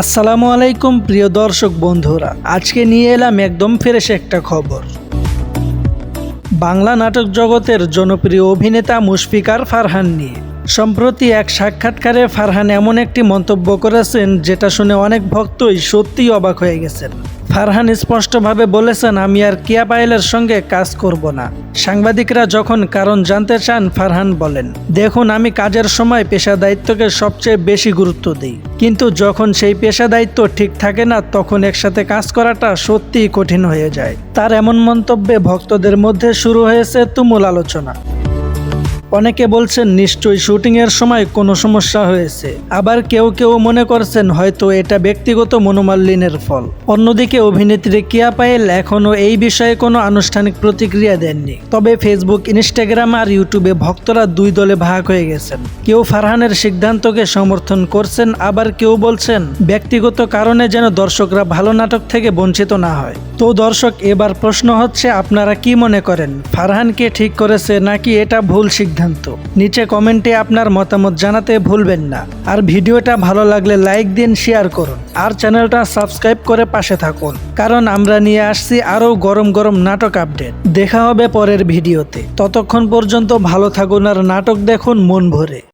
আসসালামু আলাইকুম, প্রিয় দর্শক বন্ধুরা। আজকে নিয়ে এলাম একদম ফ্রেশ একটা খবর। বাংলা নাটক জগতের জনপ্রিয় অভিনেতা মুশফিকার ফারহান নিয়ে। সম্প্রতি এক সাক্ষাৎকারে ফারহান এমন একটি মন্তব্য করেছেন, যেটা শুনে অনেক ভক্তই সত্যিই অবাক হয়ে গেছেন। ফারহান স্পষ্টভাবে বলেছেন, আমি আর কিয়া পায়েলের সঙ্গে কাজ করব না। সাংবাদিকরা যখন কারণ জানতে চান, ফারহান বলেন, দেখুন, আমি কাজের সময় পেশা দায়িত্বকে সবচেয়ে বেশি গুরুত্ব দিই। কিন্তু যখন সেই পেশা দায়িত্ব ঠিক থাকে না, তখন একসাথে কাজ করাটা সত্যিই কঠিন হয়ে যায়। তার এমন মন্তব্যে ভক্তদের মধ্যে শুরু হয়েছে তুমুল আলোচনা। অনেকে বলছেন, নিশ্চয়ই শুটিংয়ের সময় কোনো সমস্যা হয়েছে। আবার কেউ কেউ মনে করছেন, হয়তো এটা ব্যক্তিগত মনোমালিন্যের ফল। অন্যদিকে অভিনেত্রী কিয়া পায়েল এখনও এই বিষয়ে কোনো আনুষ্ঠানিক প্রতিক্রিয়া দেননি। তবে ফেসবুক ইনস্টাগ্রাম আর ইউটিউবে ভক্তরা দুই দলে ভাগ হয়ে গেছেন। কেউ ফারহানের সিদ্ধান্তকে সমর্থন করছেন, আবার কেউ বলছেন, ব্যক্তিগত কারণে যেন দর্শকরা ভালো নাটক থেকে বঞ্চিত না হয়। তো দর্শক, এবার প্রশ্ন হচ্ছে, আপনারা কি মনে করেন? ফারহানকে ঠিক করেছে নাকি এটা ভুল সিদ্ধান্ত। নিচে কমেন্টে আপনার মতামত জানাতে ভুলবেন না। আর ভিডিওটা ভালো লাগলে লাইক দিন, শেয়ার করুন। আর চ্যানেলটা সাবস্ক্রাইব করে পাশে থাকুন। কারণ আমরা নিয়ে আসছি আরও গরম গরম নাটক আপডেট। দেখা হবে পরের ভিডিওতে। ততক্ষণ পর্যন্ত ভালো থাকুন আর নাটক দেখুন মন ভরে।